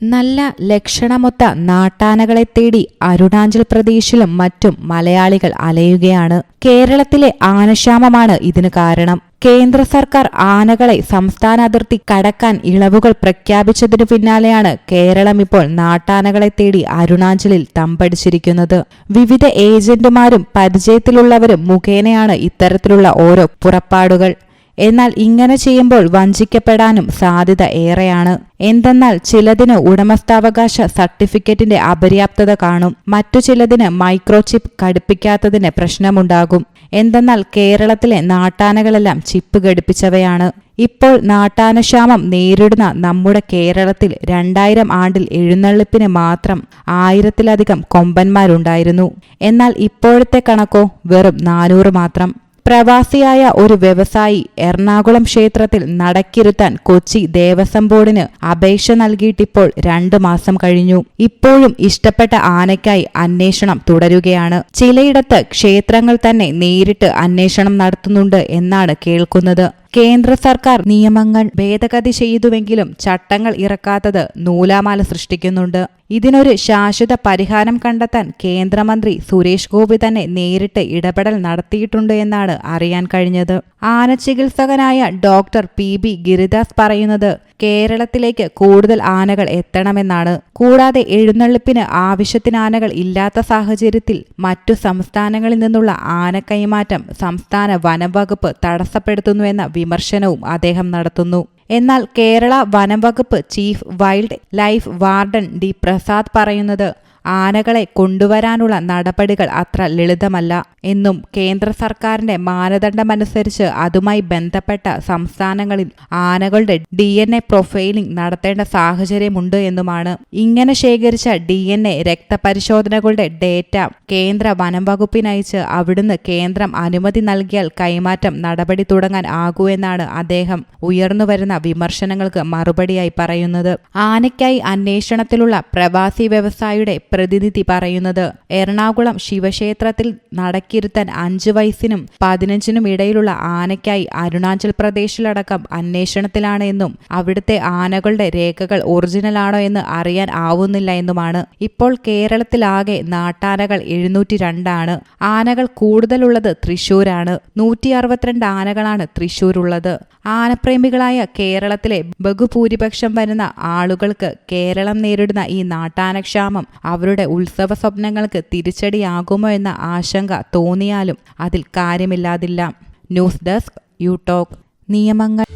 നല്ല ലക്ഷണമൊത്ത നാട്ടാനകളെ തേടി അരുണാചൽ പ്രദേശിലും മറ്റും മലയാളികൾ അലയുകയാണ്. കേരളത്തിലെ ആനശാമമാണ് ഇതിന് കാരണം. കേന്ദ്ര സർക്കാർ ആനകളെ സംസ്ഥാന അതിർത്തി കടക്കാൻ ഇളവുകൾ പ്രഖ്യാപിച്ചതിനു പിന്നാലെയാണ് കേരളം ഇപ്പോൾ നാട്ടാനകളെ തേടി അരുണാചലിൽ തമ്പടിച്ചിരിക്കുന്നത്. വിവിധ ഏജന്റുമാരും പരിചയത്തിലുള്ളവരും മുഖേനയാണ് ഇത്തരത്തിലുള്ള ഓരോ പുറപ്പാടുകൾ. എന്നാൽ ഇങ്ങനെ ചെയ്യുമ്പോൾ വഞ്ചിക്കപ്പെടാനും സാധ്യത ഏറെയാണ്. എന്തെന്നാൽ ചിലതിന് ഉടമസ്ഥാവകാശ സർട്ടിഫിക്കറ്റിന്റെ അപര്യാപ്തത കാണും. മറ്റു ചിലതിന് മൈക്രോചിപ്പ് ഘടിപ്പിക്കാത്തതിന് പ്രശ്നമുണ്ടാകും. എന്തെന്നാൽ കേരളത്തിലെ നാട്ടാനകളെല്ലാം ചിപ്പ് ഘടിപ്പിച്ചവയാണ്. ഇപ്പോൾ നാട്ടാനക്ഷാമം നേരിടുന്ന നമ്മുടെ കേരളത്തിൽ രണ്ടായിരം ആണ്ടിൽ എഴുന്നള്ളിപ്പിന് മാത്രം ആയിരത്തിലധികം കൊമ്പന്മാരുണ്ടായിരുന്നു. എന്നാൽ ഇപ്പോഴത്തെ കണക്കോ വെറും നാനൂറ് മാത്രം. പ്രവാസിയായ ഒരു വ്യവസായി എറണാകുളം ക്ഷേത്രത്തിൽ നടക്കിരുത്താൻ കൊച്ചി ദേവസ്വം ബോർഡിന് അപേക്ഷ നൽകിയിട്ടിപ്പോൾ രണ്ടു മാസം കഴിഞ്ഞു. ഇപ്പോഴും ഇഷ്ടപ്പെട്ട ആനയ്ക്കായി അന്വേഷണം തുടരുകയാണ്. ചിലയിടത്ത് ക്ഷേത്രങ്ങൾ തന്നെ നേരിട്ട് അന്വേഷണം നടത്തുന്നുണ്ട് എന്നാണ് കേൾക്കുന്നത്. കേന്ദ്ര സർക്കാർ നിയമങ്ങൾ ഭേദഗതി ചെയ്തുവെങ്കിലും ചട്ടങ്ങൾ ഇറക്കാത്തത് നൂലാമാല സൃഷ്ടിക്കുന്നുണ്ട്. ഇതിനൊരു ശാശ്വത പരിഹാരം കണ്ടെത്താൻ കേന്ദ്രമന്ത്രി സുരേഷ് ഗോപി തന്നെ നേരിട്ട് ഇടപെടൽ നടത്തിയിട്ടുണ്ട് എന്നാണ് അറിയാൻ കഴിഞ്ഞത്. ആന ചികിത്സകനായ ഡോക്ടർ പി ബി ഗിരിദാസ് പറയുന്നത് കേരളത്തിലേക്ക് കൂടുതൽ ആനകൾ എത്തണമെന്നാണ്. കൂടാതെ എഴുന്നള്ളിപ്പിന് ആവശ്യത്തിന് ആനകൾ ഇല്ലാത്ത സാഹചര്യത്തിൽ മറ്റു സംസ്ഥാനങ്ങളിൽ നിന്നുള്ള ആന കൈമാറ്റം സംസ്ഥാന വനം വകുപ്പ് തടസ്സപ്പെടുത്തുന്നുവെന്ന വിമർശനവും അദ്ദേഹം നടത്തുന്നു. എന്നാൽ കേരള വനം വകുപ്പ് chief wildlife warden D Prasad പറയുന്നത് ആനകളെ കൊണ്ടുവരാനുള്ള നടപടികൾ അത്ര ലളിതമല്ല എന്നും കേന്ദ്ര സർക്കാരിന്റെ മാനദണ്ഡമനുസരിച്ച് അതുമായി ബന്ധപ്പെട്ട സംസ്ഥാനങ്ങളിൽ ആനകളുടെ ഡി എൻ എ പ്രൊഫൈലിംഗ് നടത്തേണ്ട സാഹചര്യമുണ്ട് എന്നുമാണ്. ഇങ്ങനെ ശേഖരിച്ച ഡി എൻ എ രക്തപരിശോധനകളുടെ ഡേറ്റ കേന്ദ്ര വനം വകുപ്പിനയച്ച് അവിടുന്ന് കേന്ദ്രം അനുമതി നൽകിയാൽ കൈമാറ്റം നടപടി തുടങ്ങാൻ ആകൂ എന്നാണ് അദ്ദേഹം ഉയർന്നുവരുന്ന വിമർശനങ്ങൾക്ക് മറുപടിയായി പറയുന്നത്. ആനയ്ക്കായി അന്വേഷണത്തിലുള്ള പ്രവാസി വ്യവസായിയുടെ പ്രതിനിധി പറയുന്നത്. എറണാകുളം ശിവക്ഷേത്രത്തിൽ നടക്കിരുത്താൻ അഞ്ചു വയസ്സിനും പതിനഞ്ചിനും ഇടയിലുള്ള ആനയ്ക്കായി അരുണാചൽ പ്രദേശിലടക്കം അന്വേഷണത്തിലാണ് എന്നും അവിടുത്തെ ആനകളുടെ രേഖകൾ ഒറിജിനൽ ആണോ എന്ന് അറിയാൻ ആവുന്നില്ല എന്നുമാണ്. ഇപ്പോൾ കേരളത്തിലാകെ നാട്ടാനകൾ എഴുന്നൂറ്റി രണ്ടാണ് ആനകൾ കൂടുതലുള്ളത് തൃശൂരാണ് നൂറ്റി അറുപത്തിരണ്ട് ആനകളാണ് തൃശൂരുള്ളത് ആനപ്രേമികളായ കേരളത്തിലെ ബഹുഭൂരിപക്ഷം വരുന്ന ആളുകൾക്ക് കേരളം നേരിടുന്ന ഈ നാട്ടാനക്ഷാമം അവരുടെ ഉത്സവ സ്വപ്നങ്ങൾക്ക് തിരിച്ചടിയാകുമോ എന്ന ആശങ്ക തോന്നിയാലും അതിൽ കാര്യമില്ലാതില്ല. ന്യൂസ് ഡെസ്ക് യു നിയമങ്ങൾ.